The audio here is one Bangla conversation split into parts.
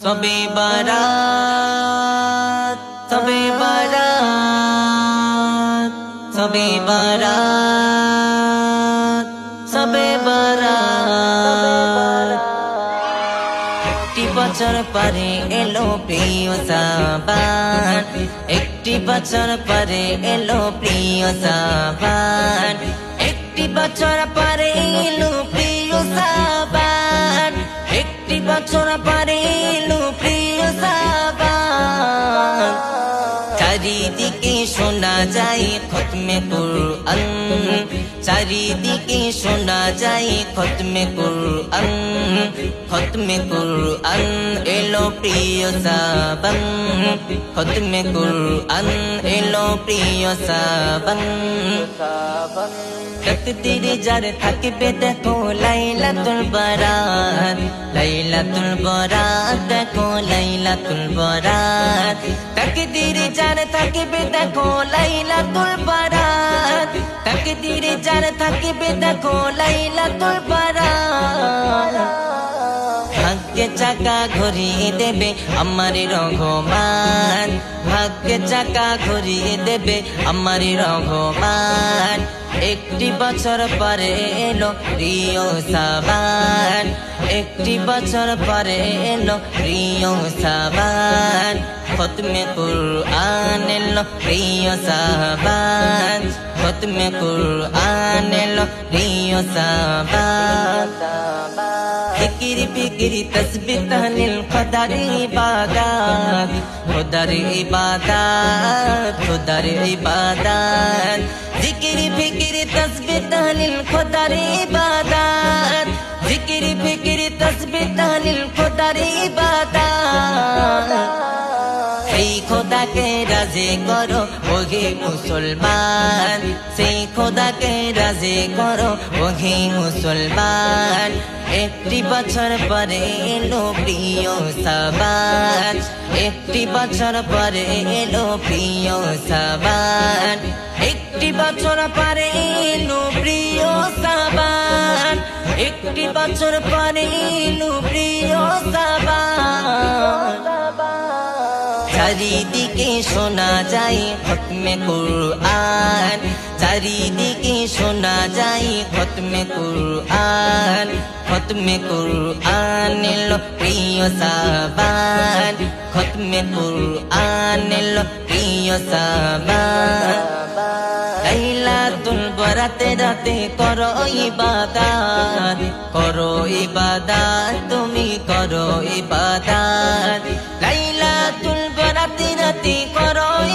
তবে বারাত তবে বারাত তবে বারাত তবে বারাত। একটি বছর পরে এলো প্রিয় সাবান, একটি বছর পরে এলো প্রিয় সাবান, একটি বছর পরে এলো প্রিয় সাবান, একটি বছর পরে চারিদিকে শোনা যায় খতমে কুরআন। চারিদিকে শোনা যায় খতমে কুরআন খতমে কুরআন এলো প্রিয় সাবান, খতমে কুরআন এলো প্রিয় সাবান। তকদিরে যার থাকবে দেখো লাইলাতুল বারাত লাইলাতুল বারাত দেখো লাইলাতুল বারাত। তকদিরে যার থাকবে দেখো লাইলাতুল বারাত, তকদিরে যার থাকবে দেখো লাইলাতুল বারাত ভাগ্যে চাকা ঘুরিয়ে দেবে আমার রঘমান ভাগ্যে চাকা ঘুরিয়ে দেবে আমার রঘমান একটি বছর পরে এলো প্রিয় সাবান একটি বছর পরে এলো প্রিয় সাবান খতমে কুরআন এলো প্রিয় সাবান ختم قرآن لو ریو سابا فکر فکر تسبیح تحلیل خدار عبادت خدار عبادت خدار عبادت ذکر فکر تسبیح تحلیل خدار عبادت ذکر فکر تسبیح تحلیل সেই খোদাকে রাজে করো, ওহে মুসলমান। সেই খোদাকে রাজে করো, ওহে মুসলমান। একটি বছর পরে এলো প্রিয় সাবান। একটি বছর পরে এলো প্রিয় সাবান। একটি বছর পরে এলো প্রিয় সাবান। একটি বছর পরে এলো প্রিয় সাবান। চারিদিকে শোনা যায় খতমে কুরআন। চারিদিকে শোনা যায় খতমে কুরআন। খতমে কুরআন এলো প্রিয় সাবান। খতমে কুরআন এলো প্রিয় সাবান। লাইলাতুল বরাতে রাতে করো ইবাদাত। করো তুমি করো ইবাদাত।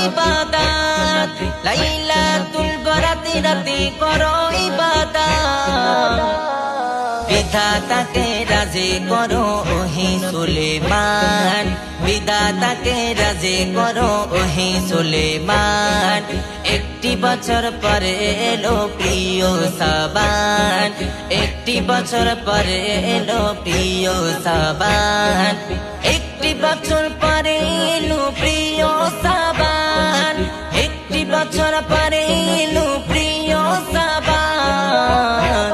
ইবাদাত। লাইলাতুল বরাতে রাতে করো ইবাদাত। বিধাতাকে রাজে করো ওহি সুলেমান। বিধাতাকে করো সুলেমান। একটি বছর পরে এলো প্রিয় সাবান। একটি বছর পরে এলো প্রিয় সাবান। একটি বছর পরে বছর পরে এলো প্রিয় সাবান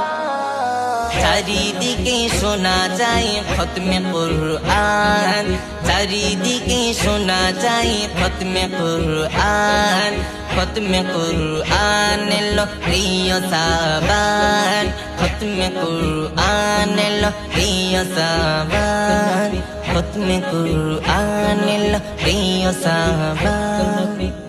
চারিদিকে শোনা যায় খতমে কুরআন। চারিদিকে শোনা যায় খতমে কুরআন। খতমে কুরআন এলো প্রিয় সাবান খতমে কুরআন এলো প্রিয় সাবান খতমে কুরআন এলো প্রিয় সাবান